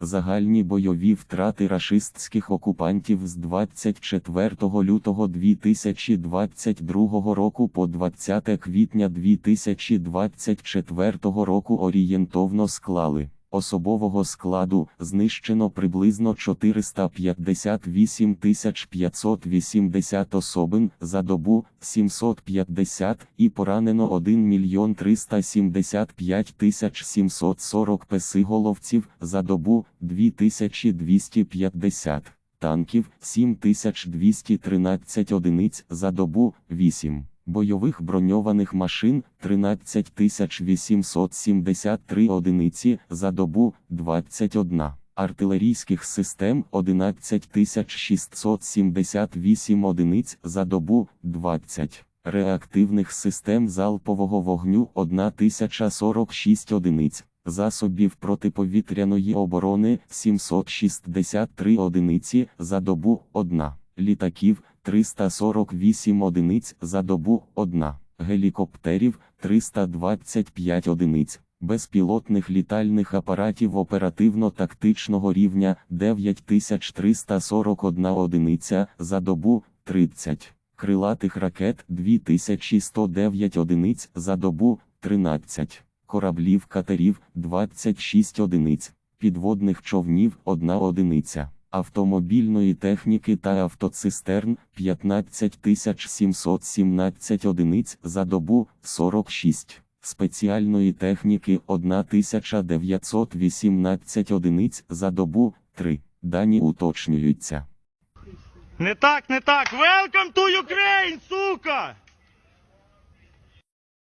Загальні бойові втрати рашистських окупантів з 24 лютого 2022 року по 20 квітня 2024 року орієнтовно склали. Особового складу знищено приблизно 458 580 особин за добу 750 і поранено 1 мільйон 375 740 песиголовців за добу 2250 танків 7213 одиниць за добу 8 бойових броньованих машин 13873 одиниці за добу 21, артилерійських систем 11678 одиниць за добу 20, реактивних систем залпового вогню 1046 одиниць. Засобів протиповітряної оборони 763 одиниці за добу 1, літаків 348 одиниць за добу 1, гелікоптерів 325 одиниць, безпілотних літальних апаратів оперативно-тактичного рівня 9341 одиниця за добу 30, крилатих ракет 2109 одиниць за добу 13, кораблів катерів 26 одиниць, підводних човнів 1 одиниця автомобільної техніки та автоцистерн 15717 одиниць за добу 46, спеціальної техніки 1918 одиниць за добу 3. Дані уточнюються. Не так, не так. Welcome to Ukraine, сука!